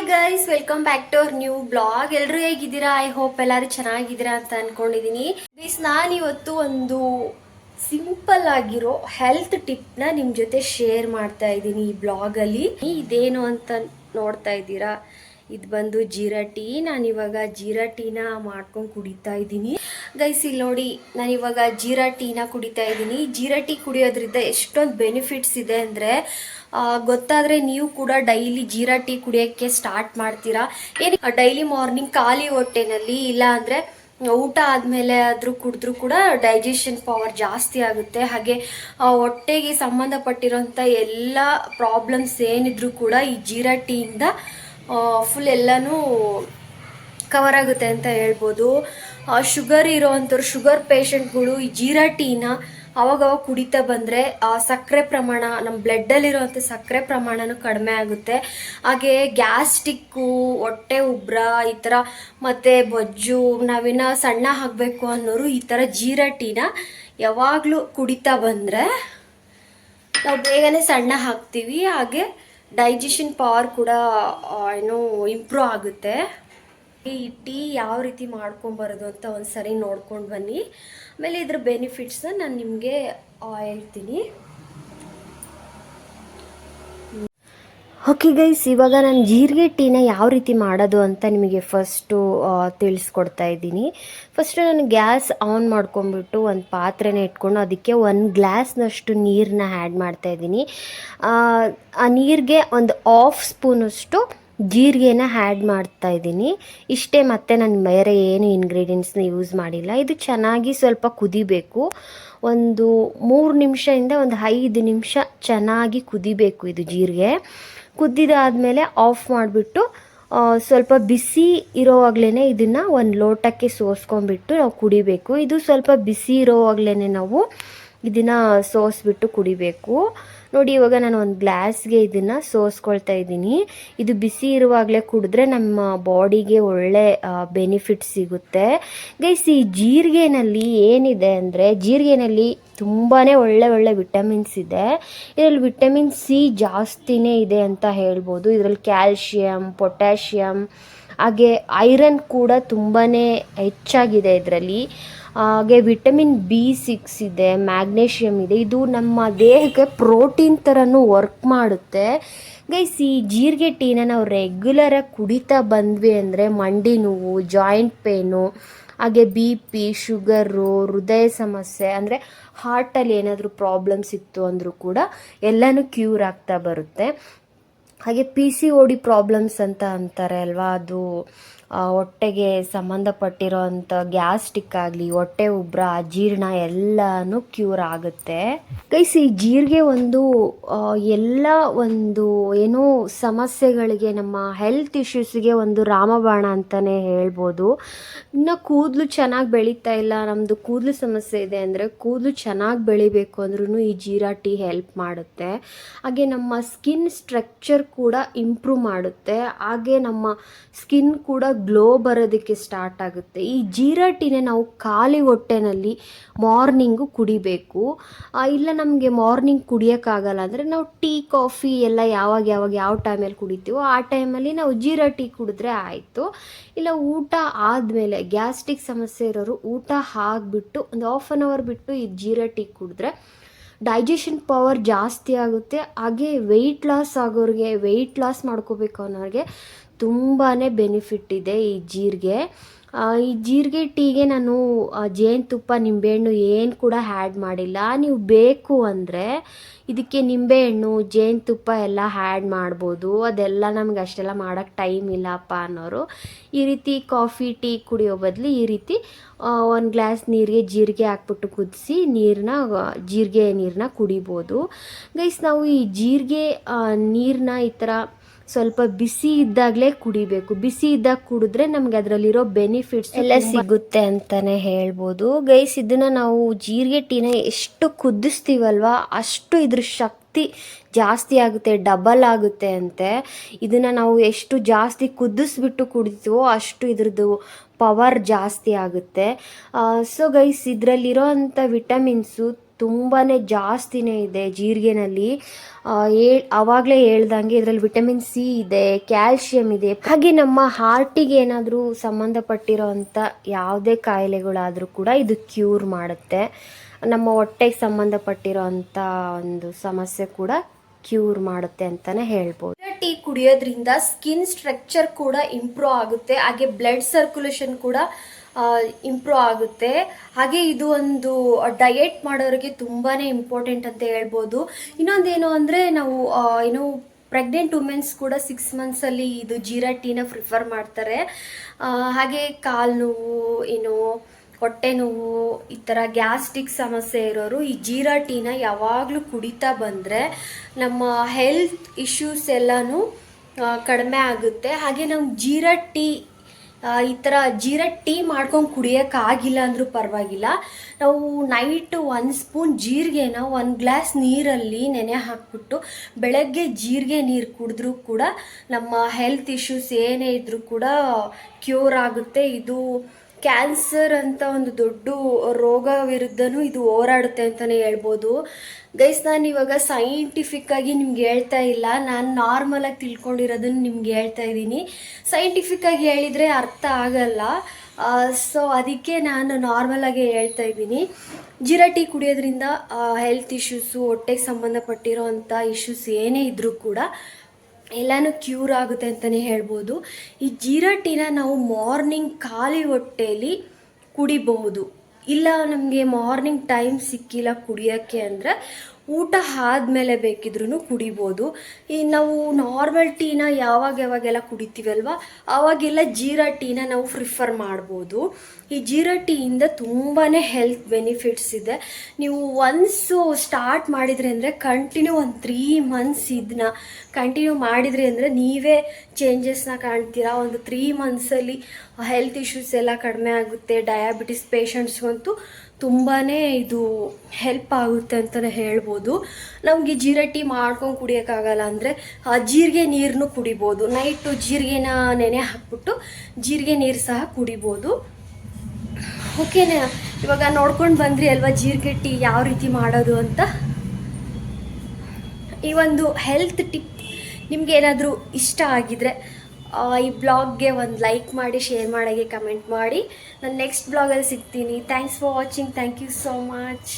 Hi guys welcome back to our new blog ಎಲ್ಲರೂ ಹೇಗಿದ್ದೀರಾ? I hope ಎಲ್ಲರೂ ಚೆನ್ನಾಗಿದ್ದೀರಾ ಅಂತ ಅನ್ಕೊಂಡಿದೀನಿ. ಗೈಸ್ ನಾನು ಇವತ್ತು ಒಂದು ಸಿಂಪಲ್ ಆಗಿರೋ ಹೆಲ್ತ್ ಟಿಪ್ನ ನಿಮ್ಮ ಜೊತೆ ಶೇರ್ ಮಾಡ್ತಾ ಇದ್ದೀನಿ ಈ ಬ್ಲಾಗಲ್ಲಿ ಇದೇನು ಅಂತ ನೋಡ್ತಾ ಇದ್ದೀರಾ? ಇದು ಬಂದು ಜೀರಾ ಟೀ. ನಾನು ಇವಾಗ ಜೀರಾ ಟೀನ ಮಾಡ್ಕೊಂಡು ಕುಡಿತಾ ಇದ್ದೀನಿ ಗೈಸ್ ಇಲ್ಲಿ ನೋಡಿ ನಾನಿವಾಗ ಜೀರಾ ಟೀನ ಕುಡಿತಾ ಇದ್ದೀನಿ ಜೀರಾ ಟೀ ಕುಡಿಯೋದ್ರಿಂದ ಎಷ್ಟೊಂದು ಬೆನಿಫಿಟ್ಸ್ ಇದೆ ಅಂದರೆ ಗೊತ್ತಾದರೆ ನೀವು ಕೂಡ ಡೈಲಿ ಜೀರಾ ಟೀ ಕುಡಿಯೋಕ್ಕೆ ಸ್ಟಾರ್ಟ್ ಮಾಡ್ತೀರಾ? ಏನು ಡೈಲಿ ಮಾರ್ನಿಂಗ್ ಖಾಲಿ ಹೊಟ್ಟೆನಲ್ಲಿ ಇಲ್ಲ ಅಂದರೆ ಊಟ ಆದಮೇಲೆ ಆದರೂ ಕುಡಿದ್ರೂ ಕೂಡ ಡೈಜೆಷನ್ ಪವರ್ ಜಾಸ್ತಿ ಆಗುತ್ತೆ. ಹಾಗೆ ಹೊಟ್ಟೆಗೆ ಸಂಬಂಧಪಟ್ಟಿರೋಂಥ ಎಲ್ಲ ಪ್ರಾಬ್ಲಮ್ಸ್ ಏನಿದ್ರೂ ಕೂಡ ಈ ಜೀರಾ ಟೀಯಿಂದ ಫುಲ್ ಎಲ್ಲನೂ ಕವರ್ ಆಗುತ್ತೆ ಅಂತ ಹೇಳ್ಬೋದು. ಶುಗರ್ ಇರೋವಂಥವ್ರು ಶುಗರ್ ಪೇಷಂಟ್ಗಳು ಈ ಜೀರಾ ಟೀನ ಅವಾಗವಾಗ ಕುಡಿತಾ ಬಂದರೆ ಸಕ್ಕರೆ ಪ್ರಮಾಣ ನಮ್ಮ ಬ್ಲಡ್ಡಲ್ಲಿರುವಂಥ ಸಕ್ಕರೆ ಪ್ರಮಾಣನೂ ಕಡಿಮೆ ಆಗುತ್ತೆ. ಹಾಗೆ ಗ್ಯಾಸ್ಟಿಕ್ಕು, ಹೊಟ್ಟೆ ಉಬ್ರ, ಈ ಥರ ಮತ್ತು ಬೊಜ್ಜು, ನಾವಿನ್ನ ಸಣ್ಣ ಆಗಬೇಕು ಅನ್ನೋರು ಈ ಥರ ಜೀರಾ ಟೀನ ಯಾವಾಗಲೂ ಕುಡಿತಾ ಬಂದರೆ ನಾವು ಬೇಗನೆ ಸಣ್ಣ ಹಾಕ್ತೀವಿ. ಹಾಗೆ ಡೈಜೆಷನ್ ಪವರ್ ಕೂಡ ಏನು ಇಂಪ್ರೂವ್ ಆಗುತ್ತೆ. ಈ ಟೀ ಯಾವ ರೀತಿ ಮಾಡ್ಕೊಂಬರೋದು ಅಂತ ಒಂದು ಸರಿ ನೋಡ್ಕೊಂಡು ಬನ್ನಿ. ಆಮೇಲೆ ಇದ್ರ ಬೆನಿಫಿಟ್ಸ್ನ ನಾನು ನಿಮಗೆ ಹೇಳ್ತೀನಿ. ಓಕೆ ಗೈಸ್ ಇವಾಗ ನಾನು ಜೀರಿಗೆ ಟೀನ ಯಾವ ರೀತಿ ಮಾಡೋದು ಅಂತ ನಿಮಗೆ ಫಸ್ಟು ತಿಳಿಸ್ಕೊಡ್ತಾ ಇದ್ದೀನಿ. ಫಸ್ಟು ನಾನು ಗ್ಯಾಸ್ ಆನ್ ಮಾಡ್ಕೊಂಡ್ಬಿಟ್ಟು ಒಂದು ಪಾತ್ರೆನ ಇಟ್ಕೊಂಡು ಅದಕ್ಕೆ ಒಂದು ಗ್ಲಾಸ್ನಷ್ಟು ನೀರನ್ನ ಆ್ಯಡ್ ಮಾಡ್ತಾ ಇದ್ದೀನಿ. ಆ, ಆ ನೀರಿಗೆ ಒಂದು ಆಫ್ ಸ್ಪೂನಷ್ಟು ಜೀರಿಗೆನ ಆ್ಯಡ್ ಮಾಡ್ತಾ ಇದ್ದೀನಿ. ಇಷ್ಟೇ ಮತ್ತೆ ನಾನು ಬೇರೆ ಏನು ಇಂಗ್ರೀಡಿಯೆಂಟ್ಸ್ನ ಯೂಸ್ ಮಾಡಿಲ್ಲ. ಇದು ಚೆನ್ನಾಗಿ ಸ್ವಲ್ಪ ಕುದಿಬೇಕು. ಒಂದು ಮೂರು ನಿಮಿಷದಿಂದ ಒಂದು ಐದು ನಿಮಿಷ ಚೆನ್ನಾಗಿ ಕುದಿಬೇಕು ಇದು ಜೀರಿಗೆ. ಕುದ್ದಿದಾದಮೇಲೆ ಆಫ್ ಮಾಡಿಬಿಟ್ಟು ಸ್ವಲ್ಪ ಬಿಸಿ ಇರೋವಾಗಲೇ ಇದನ್ನು ಒಂದು ಲೋಟಕ್ಕೆ ಸೋಸ್ಕೊಂಡ್ಬಿಟ್ಟು ನಾವು ಕುಡಿಬೇಕು. ಇದು ಸ್ವಲ್ಪ ಬಿಸಿ ಇರೋವಾಗಲೇ ನಾವು ಇದನ್ನು ಸೋಸಿಬಿಟ್ಟು ಕುಡಿಬೇಕು. ನೋಡಿ, ಇವಾಗ ನಾನು ಒಂದು ಗ್ಲಾಸ್ಗೆ ಇದನ್ನು ಸೋಸ್ಕೊಳ್ತಾ ಇದ್ದೀನಿ. ಇದು ಬಿಸಿ ಇರುವಾಗಲೇ ಕುಡಿದ್ರೆ ನಮ್ಮ ಬಾಡಿಗೆ ಒಳ್ಳೆ ಬೆನಿಫಿಟ್ ಸಿಗುತ್ತೆ. ಗೈಸ್ ಈ ಜೀರಿಗೆನಲ್ಲಿ ಏನಿದೆ ಅಂದರೆ, ಜೀರಿಗೆನಲ್ಲಿ ತುಂಬಾ ಒಳ್ಳೆ ಒಳ್ಳೆ ವಿಟಮಿನ್ಸ್ ಇದೆ. ಇದರಲ್ಲಿ ವಿಟಮಿನ್ ಸಿ ಜಾಸ್ತಿನೇ ಇದೆ ಅಂತ ಹೇಳ್ಬೋದು. ಇದರಲ್ಲಿ ಕ್ಯಾಲ್ಶಿಯಮ್ ಪೊಟ್ಯಾಷಿಯಮ್ ಹಾಗೆ ಐರನ್ ಕೂಡ ತುಂಬಾ ಹೆಚ್ಚಾಗಿದೆ ಇದರಲ್ಲಿ. ಹಾಗೆ ವಿಟಮಿನ್ ಬಿ ಸಿಕ್ಸ್ ಇದೆ ಮ್ಯಾಗ್ನೇಷಿಯಮ್ ಇದೆ. ಇದು ನಮ್ಮ ದೇಹಕ್ಕೆ ಪ್ರೋಟೀನ್ ಥರನೂ ವರ್ಕ್ ಮಾಡುತ್ತೆ. ಗೈಸ್, ಈ ಜೀರಿಗೆ ಟೀನ ನಾವು ರೆಗ್ಯುಲರಾಗಿ ಕುಡಿತಾ ಬಂದ್ವಿ ಅಂದರೆ ಮಂಡಿ ನೋವು ಜಾಯಿಂಟ್ ಪೇನು ಹಾಗೆ ಬಿ ಪಿ ಶುಗರು ಹೃದಯ ಸಮಸ್ಯೆ, ಅಂದರೆ ಹಾರ್ಟಲ್ಲಿ ಏನಾದರೂ ಪ್ರಾಬ್ಲಮ್ಸ್ ಇತ್ತು ಅಂದರೂ ಕೂಡ ಎಲ್ಲನೂ ಕ್ಯೂರ್ ಆಗ್ತಾ ಬರುತ್ತೆ. ಹಾಗೆ P C O D problems ಅಂತ ಅಂತಾರೆ ಅಲ್ವಾ, ಅದು ಹೊಟ್ಟೆಗೆ ಸಂಬಂಧಪಟ್ಟಿರೋ ಅಂಥ ಗ್ಯಾಸ್ಟಿಕ್ ಆಗಲಿ, ಹೊಟ್ಟೆ ಉಬ್ರ ಅಜೀರ್ಣ ಎಲ್ಲನೂ ಕ್ಯೂರ್ ಆಗುತ್ತೆ. ಗೈಸ್, ಈ ಜೀರಿಗೆ ಒಂದು ಎಲ್ಲ ಒಂದು ಏನೋ ಸಮಸ್ಯೆಗಳಿಗೆ, ನಮ್ಮ ಹೆಲ್ತ್ ಇಶ್ಯೂಸ್ಗೆ ಒಂದು ರಾಮಬಾಣ ಅಂತಲೇ ಹೇಳ್ಬೋದು. ಇನ್ನು ಕೂದಲು ಚೆನ್ನಾಗಿ ಬೆಳೀತಾ ಇಲ್ಲ. ನಮ್ಮದು ಕೂದಲು ಸಮಸ್ಯೆ ಇದೆ ಅಂದರೆ ಕೂದಲು ಚೆನ್ನಾಗಿ ಬೆಳಿಬೇಕು ಅಂದ್ರೂ ಈ ಜೀರಾ ಟೀ ಹೆಲ್ಪ್ ಮಾಡುತ್ತೆ. ಹಾಗೆ ನಮ್ಮ ಸ್ಕಿನ್ ಸ್ಟ್ರಕ್ಚರ್ ಕೂಡ ಇಂಪ್ರೂವ್ ಮಾಡುತ್ತೆ. ಹಾಗೆ ನಮ್ಮ ಸ್ಕಿನ್ ಕೂಡ ಗ್ಲೋ ಬರೋದಕ್ಕೆ ಸ್ಟಾರ್ಟ್ ಆಗುತ್ತೆ. ಈ ಜೀರಾ ನಾವು ಖಾಲಿ ಹೊಟ್ಟೆನಲ್ಲಿ ಮಾರ್ನಿಂಗು ಕುಡಿಬೇಕು. ಇಲ್ಲ ನಮಗೆ ಮಾರ್ನಿಂಗ್ ಕುಡಿಯೋಕ್ಕಾಗಲ್ಲ ಅಂದರೆ ನಾವು ಟೀ ಕಾಫಿ ಎಲ್ಲ ಯಾವಾಗ ಯಾವಾಗ ಯಾವ ಟೈಮಲ್ಲಿ ಕುಡಿತೀವೋ ಆ ಟೈಮಲ್ಲಿ ನಾವು ಜೀರಾ ಟೀ ಕುಡಿದ್ರೆ ಆಯಿತು. ಇಲ್ಲ ಊಟ ಆದಮೇಲೆ ಗ್ಯಾಸ್ಟ್ರಿಕ್ ಸಮಸ್ಯೆ ಇರೋರು ಊಟ ಹಾಕ್ಬಿಟ್ಟು ಒಂದು ಹಾಫ್ ಆನ್ ಅವರ್ ಬಿಟ್ಟು ಈ ಜೀರಾ ಟೀ ಕುಡಿದ್ರೆ ಡೈಜೆಷನ್ ಪವರ್ ಜಾಸ್ತಿ ಆಗುತ್ತೆ. ಹಾಗೆ ವೆಯ್ಟ್ ಲಾಸ್ ಆಗೋರಿಗೆ ವೆಯ್ಟ್ ಲಾಸ್ ಮಾಡ್ಕೋಬೇಕು ಅನ್ನೋರಿಗೆ ತುಂಬಾ ಬೆನಿಫಿಟ್ ಇದೆ ಈ ಜೀರಿಗೆ. ಈ ಜೀರಿಗೆ ಟೀಗೆ ನಾನು ಜೇನುತುಪ್ಪ ನಿಂಬೆಹಣ್ಣು ಏನು ಕೂಡ ಆ್ಯಡ್ ಮಾಡಿಲ್ಲ. ನೀವು ಬೇಕು ಅಂದರೆ ಇದಕ್ಕೆ ನಿಂಬೆಹಣ್ಣು ಜೇನುತುಪ್ಪ ಎಲ್ಲ ಆ್ಯಡ್ ಮಾಡ್ಬೋದು. ಅದೆಲ್ಲ ನಮ್ಗೆ ಅಷ್ಟೆಲ್ಲ ಮಾಡೋಕ್ಕೆ ಟೈಮ್ ಇಲ್ಲಪ್ಪ ಅನ್ನೋರು. ಈ ರೀತಿ ಕಾಫಿ ಟೀ ಕುಡಿಯೋ ಬದಲು ಈ ರೀತಿ ಒಂದು ಗ್ಲಾಸ್ ನೀರಿಗೆ ಜೀರಿಗೆ ಹಾಕ್ಬಿಟ್ಟು ಕುದಿಸಿ ನೀರನ್ನ ಜೀರಿಗೆ ನೀರನ್ನ ಕುಡಿಬೋದು. ಗೈಸ್ ನಾವು ಈ ಜೀರಿಗೆ ನೀರನ್ನ ಈ ಥರ ಸ್ವಲ್ಪ ಬಿಸಿ ಇದ್ದಾಗಲೇ ಕುಡಿಬೇಕು. ಬಿಸಿ ಇದ್ದಾಗ ಕುಡಿದ್ರೆ ನಮ್ಗೆ ಅದರಲ್ಲಿರೋ ಬೆನಿಫಿಟ್ಸ್ ಎಲ್ಲ ಸಿಗುತ್ತೆ ಅಂತಾನೆ ಹೇಳ್ಬೋದು. ಗೈಸ್ ಇದನ್ನ ನಾವು ಜೀರಿಗೆ ಟೀನ ಎಷ್ಟು ಕುದಿಸ್ತೀವಲ್ವಾ ಅಷ್ಟು ಇದ್ರ ಶಕ್ತಿ ಜಾಸ್ತಿ ಆಗುತ್ತೆ ಡಬಲ್ ಆಗುತ್ತೆ ಅಂತೆ. ಇದನ್ನ ನಾವು ಎಷ್ಟು ಜಾಸ್ತಿ ಕುದಿಸ್ಬಿಟ್ಟು ಕುಡಿತೀವೋ ಅಷ್ಟು ಇದ್ರದ್ದು ಪವರ್ ಜಾಸ್ತಿ ಆಗುತ್ತೆ. ಸೊ ಗೈಸ್ ಇದರಲ್ಲಿರೋ ಅಂಥ ವಿಟಮಿನ್ಸು ತುಂಬಾ ಜಾಸ್ತಿನೇ ಇದೆ ಜೀರಿಗೆನಲ್ಲಿ. ಆವಾಗಲೇ ಹೇಳ್ದಂಗೆ ಇದರಲ್ಲಿ ವಿಟಮಿನ್ ಸಿ ಇದೆ, ಕ್ಯಾಲ್ಶಿಯಂ ಇದೆ. ಹಾಗೆ ನಮ್ಮ ಹಾರ್ಟಿಗೆ ಏನಾದರೂ ಸಂಬಂಧಪಟ್ಟಿರೋ ಅಂಥ ಯಾವುದೇ ಕಾಯಿಲೆಗಳಾದರೂ ಕೂಡ ಇದು ಕ್ಯೂರ್ ಮಾಡುತ್ತೆ. ನಮ್ಮ ಹೊಟ್ಟೆಗೆ ಸಂಬಂಧಪಟ್ಟಿರೋ ಅಂಥ ಒಂದು ಸಮಸ್ಯೆ ಕೂಡ ಕ್ಯೂರ್ ಮಾಡುತ್ತೆ ಅಂತಲೇ ಹೇಳ್ಬೋದು. ಟೀ ಕುಡಿಯೋದ್ರಿಂದ ಸ್ಕಿನ್ ಸ್ಟ್ರಕ್ಚರ್ ಕೂಡ ಇಂಪ್ರೂವ್ ಆಗುತ್ತೆ. ಹಾಗೆ ಬ್ಲಡ್ ಸರ್ಕ್ಯುಲೇಷನ್ ಕೂಡ ಇಂಪ್ರೂವ್ ಆಗುತ್ತೆ. ಹಾಗೆ ಇದು ಒಂದು ಡಯೆಟ್ ಮಾಡೋರಿಗೆ ತುಂಬಾ ಇಂಪಾರ್ಟೆಂಟ್ ಅಂತ ಹೇಳ್ಬೋದು. ಇನ್ನೊಂದೇನು ಅಂದರೆ ನಾವು ಏನು ಪ್ರೆಗ್ನೆಂಟ್ ವುಮೆನ್ಸ್ ಕೂಡ ಸಿಕ್ಸ್ ಮಂತ್ಸಲ್ಲಿ ಇದು ಜೀರಾ ಟೀನ ಪ್ರಿಫರ್ ಮಾಡ್ತಾರೆ. ಹಾಗೆ ಕಾಲು ನೋವು, ಏನು, ಹೊಟ್ಟೆ ನೋವು, ಈ ಥರ ಗ್ಯಾಸ್ಟ್ರಿಕ್ ಸಮಸ್ಯೆ ಇರೋರು ಈ ಜೀರಾ ಟೀನ ಯಾವಾಗಲೂ ಕುಡಿತಾ ಬಂದರೆ ನಮ್ಮ ಹೆಲ್ತ್ ಇಶ್ಯೂಸ್ ಎಲ್ಲನೂ ಕಡಿಮೆ ಆಗುತ್ತೆ. ಹಾಗೆ ನಾವು ಜೀರಾ ಟೀ ಈ ಥರ ಜೀರ ಟೀ ಮಾಡ್ಕೊಂಡು ಕುಡಿಯೋಕ್ಕಾಗಿಲ್ಲ ಅಂದರೂ ಪರವಾಗಿಲ್ಲ. ನಾವು ನೈಟ್ ಒಂದು ಸ್ಪೂನ್ ಜೀರಿಗೆನ ಒಂದು ಗ್ಲಾಸ್ ನೀರಲ್ಲಿ ನೆನೆ ಹಾಕ್ಬಿಟ್ಟು ಬೆಳಗ್ಗೆ ಜೀರಿಗೆ ನೀರು ಕುಡಿದ್ರೂ ಕೂಡ ನಮ್ಮ ಹೆಲ್ತ್ ಇಶ್ಯೂಸ್ ಏನೇ ಇದ್ದರೂ ಕೂಡ ಕ್ಯೂರ್ ಆಗುತ್ತೆ. ಇದು ಕ್ಯಾನ್ಸರ್ ಅಂತ ಒಂದು ದೊಡ್ಡ ರೋಗ ವಿರುದ್ಧನೂ ಇದು ಹೋರಾಡುತ್ತೆ ಅಂತಲೇ ಹೇಳ್ಬೋದು. ಗೈಸ್ ನಾನು ಇವಾಗ ಸೈಂಟಿಫಿಕ್ ಆಗಿ ನಿಮ್ಗೆ ಹೇಳ್ತಾ ಇಲ್ಲ. ನಾನು ನಾರ್ಮಲಾಗಿ ತಿಳ್ಕೊಂಡಿರೋದನ್ನು ನಿಮ್ಗೆ ಹೇಳ್ತಾ ಇದ್ದೀನಿ. ಸೈಂಟಿಫಿಕ್ ಆಗಿ ಹೇಳಿದರೆ ಅರ್ಥ ಆಗಲ್ಲ. ಸೊ ಅದಕ್ಕೆ ನಾನು ನಾರ್ಮಲಾಗಿ ಹೇಳ್ತಾ ಇದ್ದೀನಿ. ಜೀರಾ ಟೀ ಕುಡಿಯೋದ್ರಿಂದ ಹೆಲ್ತ್ ಇಶ್ಯೂಸು ಹೊಟ್ಟೆಗೆ ಸಂಬಂಧಪಟ್ಟಿರೋ ಅಂಥ ಇಶ್ಯೂಸ್ ಏನೇ ಇದ್ದರೂ ಕೂಡ ಎಲ್ಲನೂ ಕ್ಯೂರ್ ಆಗುತ್ತೆ ಅಂತಲೇ ಹೇಳ್ಬೋದು. ಈ ಜೀರಾ ಟೀನ ನಾವು ಮಾರ್ನಿಂಗ್ ಖಾಲಿ ಹೊಟ್ಟೆಯಲ್ಲಿ ಕುಡಿಬಹುದು. ಇಲ್ಲ ನಮಗೆ ಮಾರ್ನಿಂಗ್ ಟೈಮ್ ಸಿಕ್ಕಿಲ್ಲ ಕುಡಿಯೋಕ್ಕೆ ಅಂದರೆ ಊಟ ಆದಮೇಲೆ ಬೇಕಿದ್ರೂ ಕುಡಿಬೋದು. ಈ ನಾವು ನಾರ್ಮಲ್ ಟೀನ ಯಾವಾಗ ಯಾವಾಗೆಲ್ಲ ಕುಡಿತೀವಲ್ವ? ಆವಾಗೆಲ್ಲ ಜೀರಾ ಟೀನ ನಾವು ಪ್ರಿಫರ್ ಮಾಡ್ಬೋದು. ಈ ಜೀರಾ ಟೀಯಿಂದ ತುಂಬಾ ಹೆಲ್ತ್ ಬೆನಿಫಿಟ್ಸ್ ಇದೆ. ನೀವು ಒನ್ಸು ಸ್ಟಾರ್ಟ್ ಮಾಡಿದ್ರಿ ಅಂದರೆ ಕಂಟಿನ್ಯೂ ಒಂದು ತ್ರೀ ಮಂತ್ಸ್ ಇದನ್ನ ಕಂಟಿನ್ಯೂ ಮಾಡಿದ್ರಿ ಅಂದರೆ ನೀವೇ ಚೇಂಜಸ್ನ ಕಾಣ್ತೀರಾ? ಒಂದು ತ್ರೀ ಮಂತ್ಸಲ್ಲಿ ಹೆಲ್ತ್ ಇಶ್ಯೂಸ್ ಎಲ್ಲ ಕಡಿಮೆ ಆಗುತ್ತೆ ಡಯಾಬಿಟಿಸ್ ಪೇಷಂಟ್ಸ್ಗಂತೂ ತುಂಬಾ ಇದು ಹೆಲ್ಪ್ ಆಗುತ್ತೆ ಅಂತಲೇ ಹೇಳ್ಬೋದು. ನಮಗೆ ಜೀರಾ ಟೀ ಮಾಡ್ಕೊಂಡು ಕುಡಿಯೋಕ್ಕಾಗಲ್ಲ ಅಂದರೆ ಜೀರಿಗೆ ನೀರನ್ನು ಕುಡಿಬೋದು. ನೈಟು ಜೀರಿಗೆನ ನೆನೆ ಹಾಕ್ಬಿಟ್ಟು ಜೀರಿಗೆ ನೀರು ಸಹ ಕುಡಿಬೋದು. ಓಕೆನಾ ಇವಾಗ ನೋಡ್ಕೊಂಡು ಬಂದ್ರಿ ಅಲ್ವಾ ಜೀರಿಗೆ ಟೀ ಯಾವ ರೀತಿ ಮಾಡೋದು ಅಂತ? ಈ ಒಂದು ಹೆಲ್ತ್ ಟಿಪ್ ನಿಮ್ಗೆ ಏನಾದರೂ ಇಷ್ಟ ಆಗಿದ್ರೆ ಈ ಬ್ಲಾಗ್ಗೆ ಒಂದು ಲೈಕ್ ಮಾಡಿ ಶೇರ್ ಮಾಡೋಕ್ಕೆ ಕಮೆಂಟ್ ಮಾಡಿ. ನಾನು ನೆಕ್ಸ್ಟ್ ಬ್ಲಾಗಲ್ಲಿ ಸಿಗ್ತೀನಿ. Thanks for watching thank you so much